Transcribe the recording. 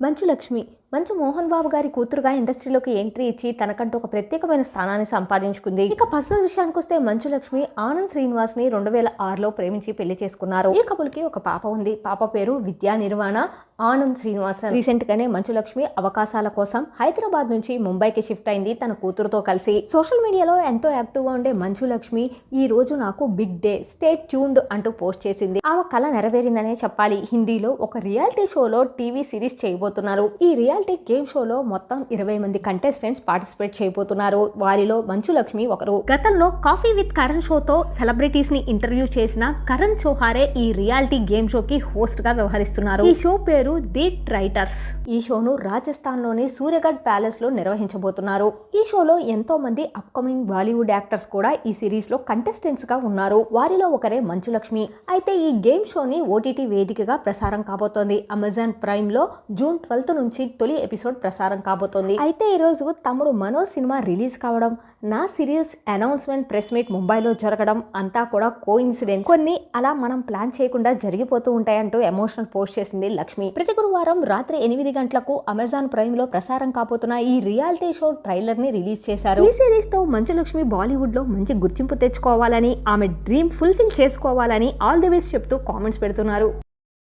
మంచు లక్ష్మి మంచు మోహన్ బాబు గారి కూతురుగా ఇండస్ట్రీలోకి ఎంట్రీ ఇచ్చి తనకంటూ ఒక ప్రత్యేకమైన స్థానాన్ని సంపాదించుకుంది. ఇక పర్సనల్ విషయానికి వస్తే మంచు లక్ష్మి ఆనంద్ శ్రీనివాస్ని రెండు వేల ఆరులో ప్రేమించి పెళ్ళి చేసుకున్నారు. ఈ కపుల్కి ఒక పాప ఉంది. పాప పేరు విద్యా నిర్వాణ ఆనంద్ శ్రీనివాస్. రీసెంట్ గానే మంచు లక్ష్మి అవకాశాల కోసం హైదరాబాద్ నుంచి ముంబైకి షిఫ్ట్ అయింది తన కూతురుతో కలిసి. సోషల్ మీడియాలో ఎంతో యాక్టివ్గా ఉండే మంచు లక్ష్మి ఈ రోజు నాకు బిగ్ డే స్టే ట్యూన్డ్ అంటూ పోస్ట్ చేసింది. ఆమె కళ నెరవేరిందనే చెప్పాలి. హిందీలో ఒక రియాలిటీ షోలో టీవీ సిరీస్ చేయబోతున్నారు. ఈ రియాలిటీ రియాలిటీ గేమ్ షోలో మొత్తం ఇరవై మంది కంటెస్టెంట్స్ పార్టిసిపేట్ చేయబోతున్నారు. వారిలో మంచు లక్ష్మి ఒకరు. గతంలో కాఫీ విత్ కరణ్ షోతో సెలబ్రిటీస్ని ఇంటర్వ్యూ చేసిన కరణ్ చౌహారే ఈ రియాలిటీ గేమ్ షోకి హోస్ట్గా వ్యవహరిస్తున్నారు. ఈ షో పేరు ది ట్రైటర్స్. ఈ షోను రాజస్థాన్లోని సూర్యగఢ్ ప్యాలెస్లో నిర్వహించబోతున్నారు. ఈ షోలో ఎంతో మంది అప్కమింగ్ బాలీవుడ్ యాక్టర్స్ కూడా ఈ సిరీస్లో కంటెస్టెంట్స్గా ఉన్నారు. వారిలో ఒకరే మంచు లక్ష్మి అయితే ఈ గేమ్ షోని ఓటీటీ వేదికగా ప్రసారం కాబోతోంది. అమెజాన్ ప్రైమ్లో జూన్ ట్వెల్త్ నుంచి తొలి ఎపిసోడ్ ప్రసారం కాబోతోంది. అయితే ఈ రోజు తమ్ముడు మనోజ్ సినిమా రిలీజ్ కావడం నా సిరీస్ అనౌన్స్మెంట్ ప్రెస్ మీట్ ముంబైలో జరగడం అంతా కూడా కో ఇన్సిడెంట్ కొన్ని అలా మనం ప్లాన్ చేయకుండా జరిగిపోతూ ఉంటాయంటూ ఎమోషనల్ పోస్ట్ చేసింది లక్ష్మి. ప్రతి గురువారం రాత్రి ఎనిమిది గంటలకు అమెజాన్ ప్రైమ్లో ప్రసారం కాబోతున్న ఈ రియాలిటీ షో ట్రైలర్ని రిలీజ్ చేశారు. ఈ సిరీస్తో మంచు లక్ష్మి బాలీవుడ్లో మంచి గుర్తింపు తెచ్చుకోవాలని ఆమె డ్రీమ్ ఫుల్ఫిల్ చేసుకోవాలని ఆల్ ది బెస్ట్ చెప్తూ కామెంట్స్ పెడుతున్నారు.